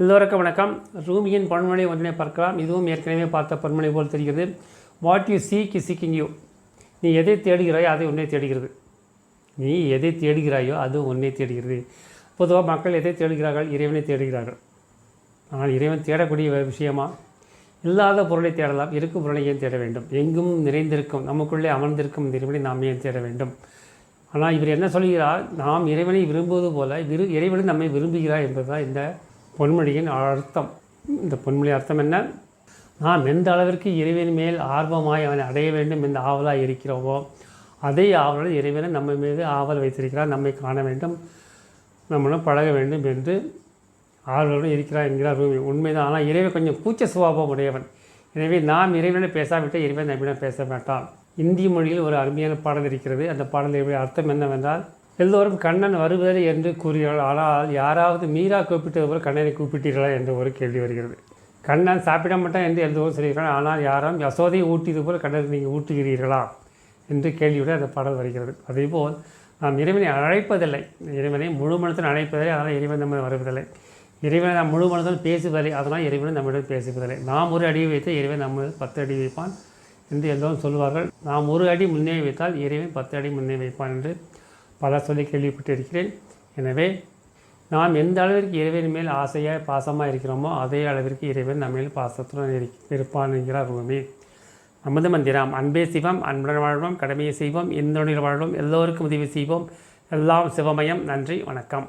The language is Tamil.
எல்லோருக்கும் வணக்கம். ரூமியின் பன்மொழி ஒன்றினை பார்க்கலாம். இதுவும் ஏற்கனவே பார்த்த பன்மொழி போல் தெரிகிறது. What you seek is seeking you நீ எதை தேடுகிறாயோ அதை உன்னை தேடுகிறது. நீ எதை தேடுகிறாயோ அது உன்னை தேடுகிறது. பொதுவாக மக்கள் எதை தேடுகிறார்கள்? இறைவனை தேடுகிறார்கள். ஆனால் இறைவன் தேடக்கூடிய ஒரு விஷயமா? இல்லாத பொருளை தேடலாம். இருக்கும் பொருளை ஏன் தேட வேண்டும்? எங்கும் நிறைந்திருக்கும் நமக்குள்ளே அமர்ந்திருக்கும் இறைவனை நாம் ஏன் தேட வேண்டும்? ஆனால் இவர் என்ன சொல்கிறார்? நாம் இறைவனை விரும்புவது போல விரு இறைவனை நம்மை விரும்புகிறார் என்பதுதான் இந்த பொன்மொழியின் அர்த்தம். இந்த பொன்மொழி அர்த்தம் என்ன? நாம் எந்த அளவிற்கு இறைவன் மேல் ஆர்வமாய் அவனை அடைய வேண்டும் என்ற ஆவலாக இருக்கிறோமோ அதே ஆவலுடன் இறைவனை நம்ம மீது ஆவல் வைத்திருக்கிறார். நம்மை காண வேண்டும் நம்மளும் பழக வேண்டும் என்று ஆர்வலோடு இருக்கிறார் என்கிறார் ரூமி உண்மைதான். ஆனால் இறைவன் கொஞ்சம் கூச்ச சுபாவம் உடையவன். எனவே நாம் இறைவனை பேசாவிட்டால் இறைவன் நம்மிடம் பேச மாட்டான். இந்தி மொழியில் ஒரு அருமையான பாடல் இருக்கிறது. அந்த பாடலுடைய அர்த்தம் என்னவென்றால் எல்லோரும் கண்ணன் வருவதில்லை என்று கூறுகிறார்கள் ஆனால் யாராவது மீரா கூப்பிட்டது போல் கண்ணனை கூப்பிட்டீர்களா என்ற ஒரு கேள்வி வருகிறது. கண்ணன் சாப்பிட மாட்டான் என்று எல்லோரும் சொல்கிறார்கள். ஆனால் யாரும் யசோதையை ஊட்டியது போல் கண்ணனை நீங்கள் ஊட்டுகிறீர்களா என்று கேள்வியுடன் அந்த பாடல் வருகிறது. அதேபோல் நாம் இறைவனை அழைப்பதில்லை. இறைவனை முழு மனத்தில் அழைப்பதில்லை. அதனால் இறைவன் நம்ம வருவதில்லை இறைவனை நாம் முழு மனதுடன் பேசுவதில்லை. அதனால் இறைவனை நம்மிடம் பேசுவதில்லை. நாம் ஒரு அடி வைத்து இறைவன் நம்ம பத்து அடி வைப்பான் என்று எல்லோரும் சொல்வார்கள். நாம் ஒரு அடி முன்னே வைத்தால் இறைவன் பத்து அடி முன்னே வைப்பான் என்று பல சொல்லி கேள்விப்பட்டிருக்கிறேன். எனவே நாம் எந்த அளவிற்கு இறைவன் மேல் ஆசையாக பாசமாக இருக்கிறோமோ அதே அளவிற்கு இறைவன் நம்ம மேல் பாசத்துடன் இரு இருப்பான் என்கிறார் ரூமி நமது மந்திரம் அன்பே சிவம் அன்புடன் வாழ்வோம் கடமையை செய்வோம் எந்தொழில் வாழ்வோம் எல்லோருக்கும் உதவி செய்வோம். எல்லாம் சிவமயம். நன்றி வணக்கம்.